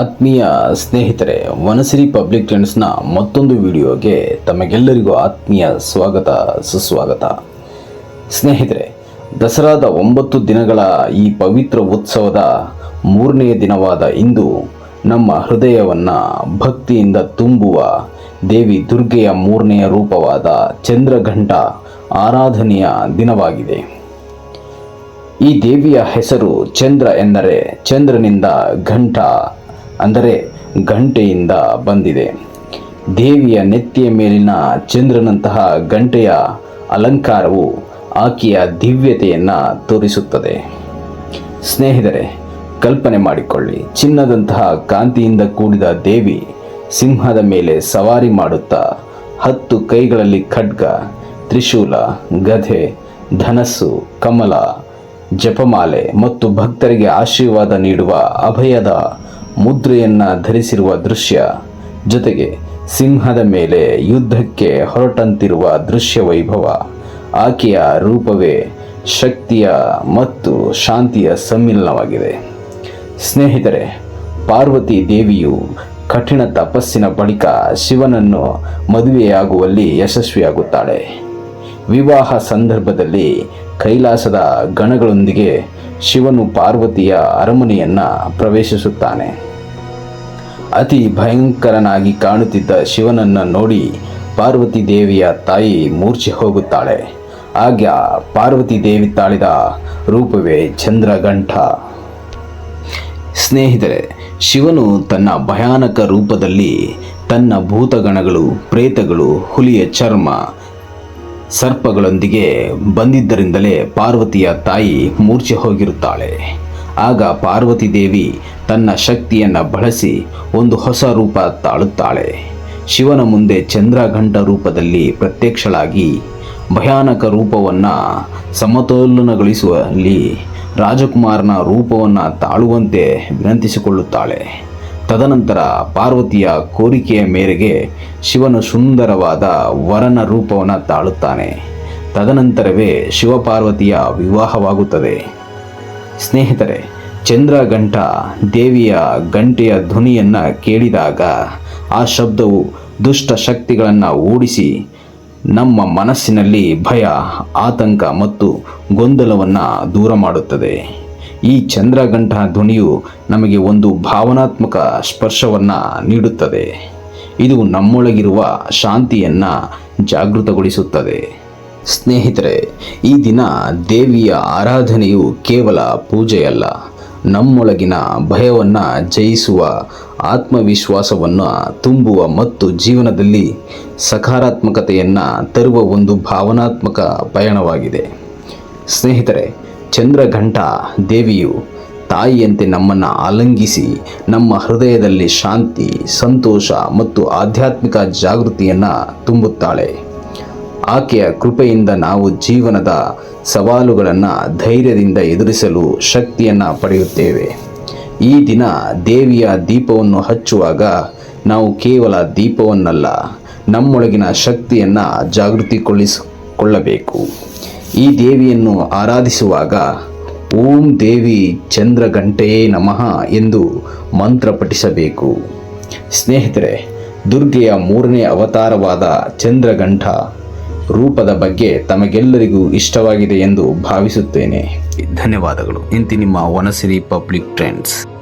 ಆತ್ಮೀಯ ಸ್ನೇಹಿತರೆ, ವನಸಿರಿ ಪಬ್ಲಿಕ್ ಟ್ರೆಂಡ್ಸ್ನ ಮತ್ತೊಂದು ವಿಡಿಯೋಗೆ ತಮಗೆಲ್ಲರಿಗೂ ಆತ್ಮೀಯ ಸ್ವಾಗತ, ಸುಸ್ವಾಗತ. ಸ್ನೇಹಿತರೆ, ದಸರಾದ ಒಂಬತ್ತು ದಿನಗಳ ಈ ಪವಿತ್ರ ಉತ್ಸವದ ಮೂರನೆಯ ದಿನವಾದ ಇಂದು ನಮ್ಮ ಹೃದಯವನ್ನು ಭಕ್ತಿಯಿಂದ ತುಂಬುವ ದೇವಿ ದುರ್ಗೆಯ ಮೂರನೆಯ ರೂಪವಾದ ಚಂದ್ರಘಂಟ ಆರಾಧನೆಯ ದಿನವಾಗಿದೆ. ಈ ದೇವಿಯ ಹೆಸರು ಚಂದ್ರ ಎಂದರೆ ಚಂದ್ರನಿಂದ ಘಂಟ ಅಂದರೆ ಗಂಟೆಯಿಂದ ಬಂದಿದೆ. ದೇವಿಯ ನೆತ್ತಿಯ ಮೇಲಿನ ಚಂದ್ರನಂತಹ ಗಂಟೆಯ ಅಲಂಕಾರವು ಆಕೆಯ ದಿವ್ಯತೆಯನ್ನು ತೋರಿಸುತ್ತದೆ. ಸ್ನೇಹಿತರೆ, ಕಲ್ಪನೆ ಮಾಡಿಕೊಳ್ಳಿ. ಚಿನ್ನದಂತಹ ಕಾಂತಿಯಿಂದ ಕೂಡಿದ ದೇವಿ ಸಿಂಹದ ಮೇಲೆ ಸವಾರಿ ಮಾಡುತ್ತಾ ಹತ್ತು ಕೈಗಳಲ್ಲಿ ಖಡ್ಗ, ತ್ರಿಶೂಲ, ಗಧೆ, ಧನಸ್ಸು, ಕಮಲ, ಜಪಮಾಲೆ ಮತ್ತು ಭಕ್ತರಿಗೆ ಆಶೀರ್ವಾದ ನೀಡುವ ಅಭಯದ ಮುದ್ರೆಯನ್ನು ಧರಿಸಿರುವ ದೃಶ್ಯ. ಜೊತೆಗೆ ಸಿಂಹದ ಮೇಲೆ ಯುದ್ಧಕ್ಕೆ ಹೊರಟಂತಿರುವ ದೃಶ್ಯ ವೈಭವ. ಆಕೆಯ ರೂಪವೇ ಶಕ್ತಿಯ ಮತ್ತು ಶಾಂತಿಯ ಸಮ್ಮಿಲನವಾಗಿದೆ. ಸ್ನೇಹಿತರೆ, ಪಾರ್ವತಿ ದೇವಿಯು ಕಠಿಣ ತಪಸ್ಸಿನ ಬಳಿಕ ಶಿವನನ್ನು ಮದುವೆಯಾಗುವಲ್ಲಿ ಯಶಸ್ವಿಯಾಗುತ್ತಾಳೆ. ವಿವಾಹ ಸಂದರ್ಭದಲ್ಲಿ ಕೈಲಾಸದ ಗಣಗಳೊಂದಿಗೆ ಶಿವನು ಪಾರ್ವತಿಯ ಅರಮನೆಯನ್ನು ಪ್ರವೇಶಿಸುತ್ತಾನೆ. ಅತಿ ಭಯಂಕರನಾಗಿ ಕಾಣುತ್ತಿದ್ದ ಶಿವನನ್ನು ನೋಡಿ ಪಾರ್ವತಿ ದೇವಿಯ ತಾಯಿ ಮೂರ್ಛೆ ಹೋಗುತ್ತಾಳೆ. ಆಗ ಪಾರ್ವತಿ ದೇವಿ ತಾಳಿದ ರೂಪವೇ ಚಂದ್ರಗಂಠ. ಸ್ನೇಹಿತರೆ, ಶಿವನು ತನ್ನ ಭಯಾನಕ ರೂಪದಲ್ಲಿ ತನ್ನ ಭೂತಗಣಗಳು, ಪ್ರೇತಗಳು, ಹುಲಿಯ ಚರ್ಮ ಸರ್ಪಗಳೊಂದಿಗೆ ಬಂದಿದ್ದರಿಂದಲೇ ಪಾರ್ವತಿಯ ತಾಯಿ ಮೂರ್ಛೆ ಹೋಗಿರುತ್ತಾಳೆ. ಆಗ ಪಾರ್ವತಿ ದೇವಿ ತನ್ನ ಶಕ್ತಿಯನ್ನು ಬಳಸಿ ಒಂದು ಹೊಸ ರೂಪ ತಾಳುತ್ತಾಳೆ. ಶಿವನ ಮುಂದೆ ಚಂದ್ರಘಂಟ ರೂಪದಲ್ಲಿ ಪ್ರತ್ಯಕ್ಷಳಾಗಿ ಭಯಾನಕ ರೂಪವನ್ನು ಸಮತೋಲನಗೊಳಿಸುವಲ್ಲಿ ರಾಜಕುಮಾರನ ರೂಪವನ್ನು ತಾಳುವಂತೆ ವಿನಂತಿಸಿಕೊಳ್ಳುತ್ತಾಳೆ. ತದನಂತರ ಪಾರ್ವತಿಯ ಕೋರಿಕೆಯ ಮೇರೆಗೆ ಶಿವನು ಸುಂದರವಾದ ವರನ ರೂಪವನ್ನು ತಾಳುತ್ತಾನೆ. ತದನಂತರವೇ ಶಿವಪಾರ್ವತಿಯ ವಿವಾಹವಾಗುತ್ತದೆ. ಸ್ನೇಹಿತರೆ ಚಂದ್ರಘಂಟ ದೇವಿಯ ಗಂಟೆಯ ಧ್ವನಿಯನ್ನು ಕೇಳಿದಾಗ ಆ ಶಬ್ದವು ದುಷ್ಟ ಶಕ್ತಿಗಳನ್ನು ಓಡಿಸಿ ನಮ್ಮ ಮನಸ್ಸಿನಲ್ಲಿ ಭಯ, ಆತಂಕ ಮತ್ತು ಗೊಂದಲವನ್ನು ದೂರ ಮಾಡುತ್ತದೆ. ಈ ಚಂದ್ರಗಂಠ ಧ್ವನಿಯು ನಮಗೆ ಒಂದು ಭಾವನಾತ್ಮಕ ಸ್ಪರ್ಶವನ್ನು ನೀಡುತ್ತದೆ. ಇದು ನಮ್ಮೊಳಗಿರುವ ಶಾಂತಿಯನ್ನು ಜಾಗೃತಗೊಳಿಸುತ್ತದೆ. ಸ್ನೇಹಿತರೆ, ಈ ದಿನ ದೇವಿಯ ಆರಾಧನೆಯು ಕೇವಲ ಪೂಜೆಯಲ್ಲ, ನಮ್ಮೊಳಗಿನ ಭಯವನ್ನು ಜಯಿಸುವ ಆತ್ಮವಿಶ್ವಾಸವನ್ನು ತುಂಬುವ ಮತ್ತು ಜೀವನದಲ್ಲಿ ಸಕಾರಾತ್ಮಕತೆಯನ್ನು ತರುವ ಒಂದು ಭಾವನಾತ್ಮಕ ಪಯಣವಾಗಿದೆ. ಸ್ನೇಹಿತರೆ ಚಂದ್ರಘಂಟ ದೇವಿಯು ತಾಯಿಯಂತೆ ನಮ್ಮನ್ನು ಆಲಂಗಿಸಿ ನಮ್ಮ ಹೃದಯದಲ್ಲಿ ಶಾಂತಿ, ಸಂತೋಷ ಮತ್ತು ಆಧ್ಯಾತ್ಮಿಕ ಜಾಗೃತಿಯನ್ನು ತುಂಬುತ್ತಾಳೆ. ಆಕೆಯ ಕೃಪೆಯಿಂದ ನಾವು ಜೀವನದ ಸವಾಲುಗಳನ್ನು ಧೈರ್ಯದಿಂದ ಎದುರಿಸಲು ಶಕ್ತಿಯನ್ನು ಪಡೆಯುತ್ತೇವೆ. ಈ ದಿನ ದೇವಿಯ ದೀಪವನ್ನು ಹಚ್ಚುವಾಗ ನಾವು ಕೇವಲ ದೀಪವನ್ನಲ್ಲ, ನಮ್ಮೊಳಗಿನ ಶಕ್ತಿಯನ್ನು ಜಾಗೃತಿಗೊಳಿಸಿಕೊಳ್ಳಬೇಕು. ಈ ದೇವಿಯನ್ನು ಆರಾಧಿಸುವಾಗ, ಓಂ ದೇವಿ ಚಂದ್ರಘಂಟೆಯೇ ನಮಃ ಎಂದು ಮಂತ್ರ ಪಠಿಸಬೇಕು. ಸ್ನೇಹಿತರೆ, ದುರ್ಗೆಯ ಮೂರನೇ ಅವತಾರವಾದ ಚಂದ್ರಗಂಠ ರೂಪದ ಬಗ್ಗೆ ತಮಗೆಲ್ಲರಿಗೂ ಇಷ್ಟವಾಗಿದೆ ಎಂದು ಭಾವಿಸುತ್ತೇನೆ. ಧನ್ಯವಾದಗಳು. ಇಂತಿ ನಿಮ್ಮ ವನಸಿರಿ ಪಬ್ಲಿಕ್ ಟ್ರೆಂಡ್ಸ್.